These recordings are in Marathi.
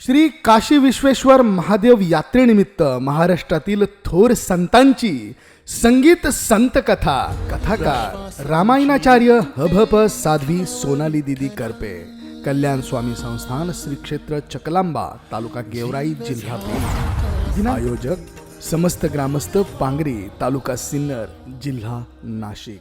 श्री काशी विश्वेश्वर महादेव यात्रेनिमित्त महाराष्ट्रातील थोर संतांची संगीत संत कथा कथाकार रामायणाचार्य हभप साध्वी सोनाली दिदी करपे कल्याण स्वामी संस्थान श्री क्षेत्र चकलांबा तालुका गेवराई जिल्हा आयोजक समस्त ग्रामस्थ पांगरी तालुका सिन्नर जिल्हा नाशिक.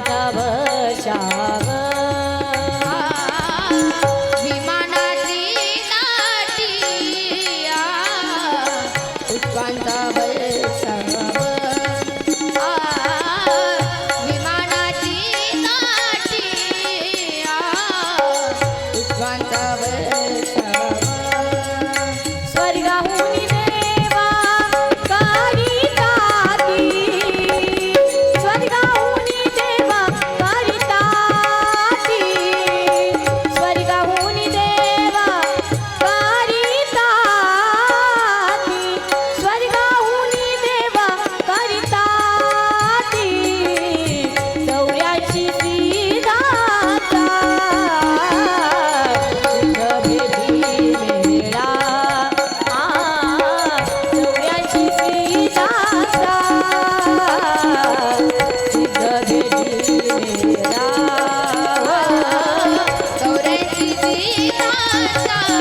वच Santa.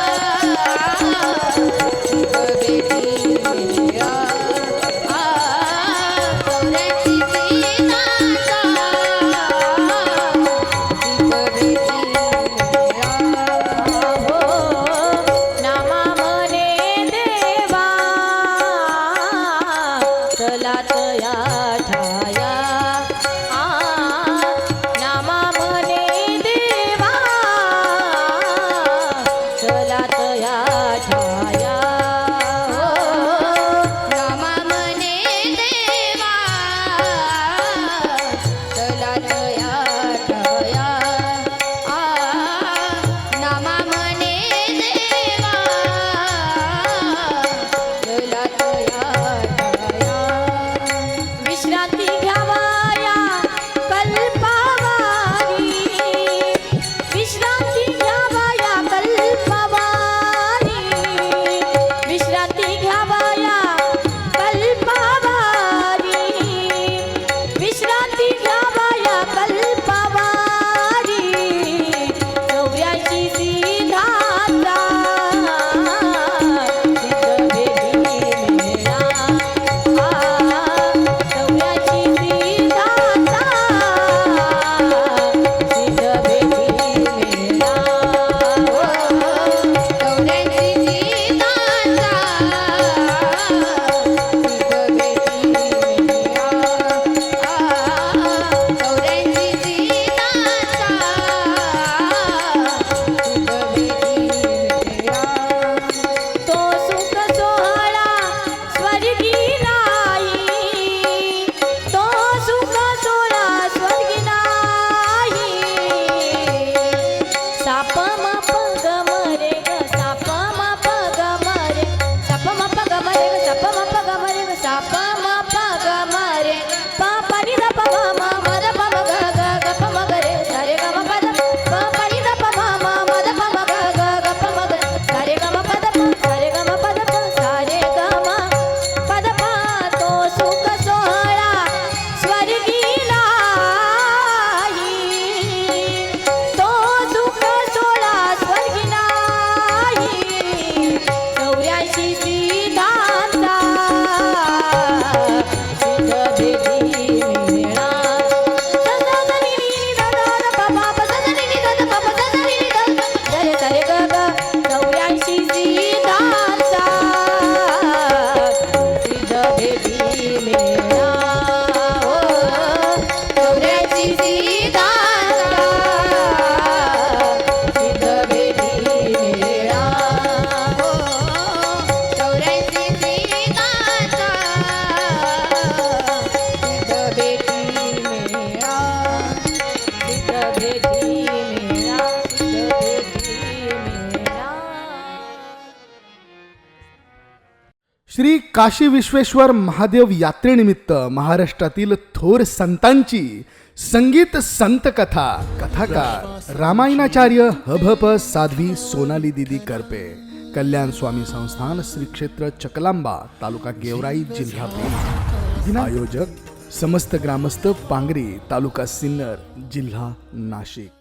काशी विश्वेश्वर महादेव यात्रेनिमित्त महाराष्ट्रातील थोर संतांची संगीत संत कथा कथाकार रामायणाचार्य हभप साध्वी सोनाली दिदी करपे कल्याण स्वामी संस्थान श्री क्षेत्र चकलांबा तालुका गेवराई जिल्हा आयोजक समस्त ग्रामस्थ पांगरी तालुका सिन्नर जिल्हा नाशिक.